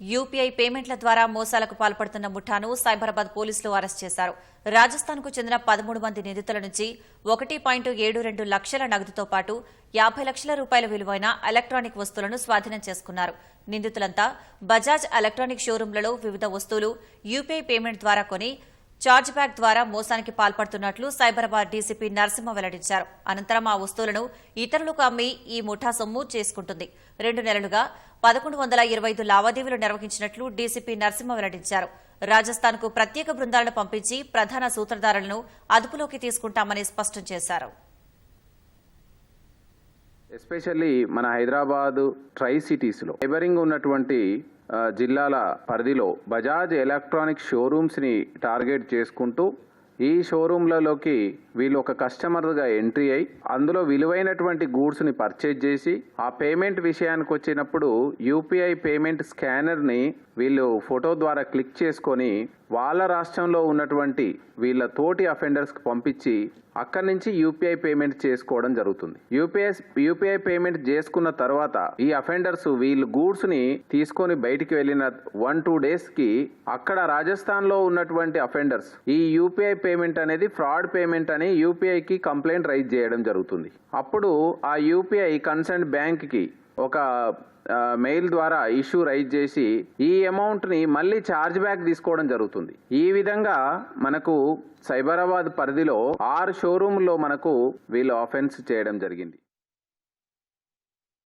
UPI పేమెంట్ల ద్వారా మోసాలకు పాల్పడుతున్న ముఠాను సైబరాబాద్ పోలీసులు అరెస్ట్ చేశారు. రాజస్థాన్కు చెందిన పదమూడు మంది నిందితుల నుంచి ఒకటి పాయింట్ ఏడు రెండు లక్షల నగదుతో పాటు యాభై లక్షల రూపాయల విలువైన ఎలక్ట్రానిక్ వస్తువులను స్వాధీనం చేసుకున్నారు. నిందితులంతా బజాజ్ ఎలక్ట్రానిక్ షోరూంలలో వివిధ వస్తువులు యూపీఐ పేమెంట్ ద్వారా కొని ఛార్జ్ బ్యాక్ ద్వారా మోసానికి పాల్పడుతున్నట్లు సైబరాబాద్ డీసీపీ నరసింహ వెల్లడించారు. అనంతరం ఆ వస్తువులను ఇతరులకు అమ్మి ఈ ముఠా సొమ్ము చేసుకుంటుంది. రెండు నెలలుగా పదకొండు వందల ఇరవై ఐదు లావాదేవీలు నిర్వహించినట్లు డీసీపీ నరసింహ వెల్లడించారు. రాజస్థాన్కు ప్రత్యేక బృందాలను పంపించి ప్రధాన సూత్రధారులను అదుపులోకి తీసుకుంటామని స్పష్టం చేశారు. ఎస్పెషల్లీ మన హైదరాబాద్ ట్రై సిటీస్లో నైబరింగ్ ఉన్నటువంటి జిల్లాల పరిధిలో బజాజ్ ఎలక్ట్రానిక్ షోరూమ్స్ని టార్గెట్ చేసుకుంటూ ఈ షోరూమ్లలోకి వీళ్ళు ఒక కస్టమర్గా ఎంట్రీ అయి అందులో విలువైనటువంటి గూడ్స్ని పర్చేజ్ చేసి ఆ పేమెంట్ విషయానికి వచ్చినప్పుడు యూపీఐ పేమెంట్ స్కానర్ని వీళ్ళు ఫోటో ద్వారా క్లిక్ చేసుకొని వాళ్ళ రాష్ట్రంలో ఉన్నటువంటి వీళ్ళ తోటి అఫెండర్స్కి పంపించి అక్కడి నుంచి యూపీఐ పేమెంట్ చేసుకోవడం జరుగుతుంది. యూపీఐ యూపీఐ పేమెంట్ చేసుకున్న తర్వాత ఈ అఫెండర్స్ వీళ్ళు గూడ్స్ని తీసుకొని బయటికి వెళ్ళిన వన్ టూ డేస్కి అక్కడ రాజస్థాన్లో ఉన్నటువంటి అఫెండర్స్ ఈ యూపీఐ పేమెంట్ అనేది ఫ్రాడ్ పేమెంట్ అని యూపీఐకి కంప్లైంట్ రైజ్ చేయడం జరుగుతుంది. అప్పుడు ఆ యూపీఐ కన్సర్న్ బ్యాంక్కి ఒక మెయిల్ ద్వారా ఇష్యూ రైజ్ చేసి ఈ అమౌంట్ని మళ్ళీ ఛార్జ్ బ్యాక్ తీసుకోవడం జరుగుతుంది. ఈ విధంగా మనకు సైబరాబాద్ పరిధిలో ఆరు షోరూంలో మనకు వీళ్ళు ఆఫెన్స్ చేయడం జరిగింది.